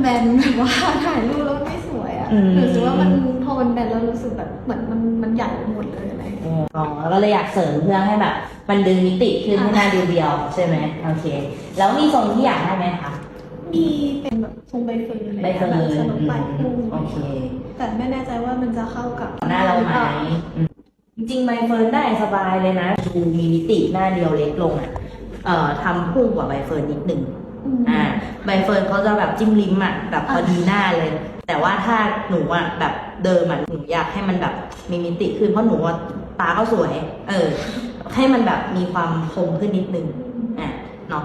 แบนแบบว่าถ่ายรูปแล้วไม่สวยอะอืมรู้สึกว่ามันพอมันแบนแล้วรู้สึกแบบเหมือนมันมันใหญ่ไปหมดเลยอะไรอย่างเงี้ย อ๋อก็เลยอยากเสริมเพื่อให้แบบ มันดึงมิติขึ้นให้หน้าดูเดียวใช่ไหมโอเค แล้วมีทรงที่อยากได้ไหมคะมีเป็นแบบทรงใบเฟิร์นอะไรใบเฟิร์นแบบสโลปปลายพุ่งโอเค แต่ไม่แน่ใจว่ามันจะเข้ากับหน้าเราไหมอืมจริงๆใบเฟิร์นได้สบายเลยนะ ดูมีมิติหน้าเดียวเล็กลงอะเอ่อทำพุ่งกว่าใบเฟิร์นนิดนึง อ่าใบเฟิร์นเขาจะแบบจิ้มลิ้มอะแบบพอดีหน้าเลย แต่ว่าถ้าหนูอะแบบเดิมอะหนูอยากให้มันแบบมีมิติขึ้นเพราะหนูว่าตาก็สวย เออ ให้มันแบบมีความคมขึ้นนิดนึงอะเนาะ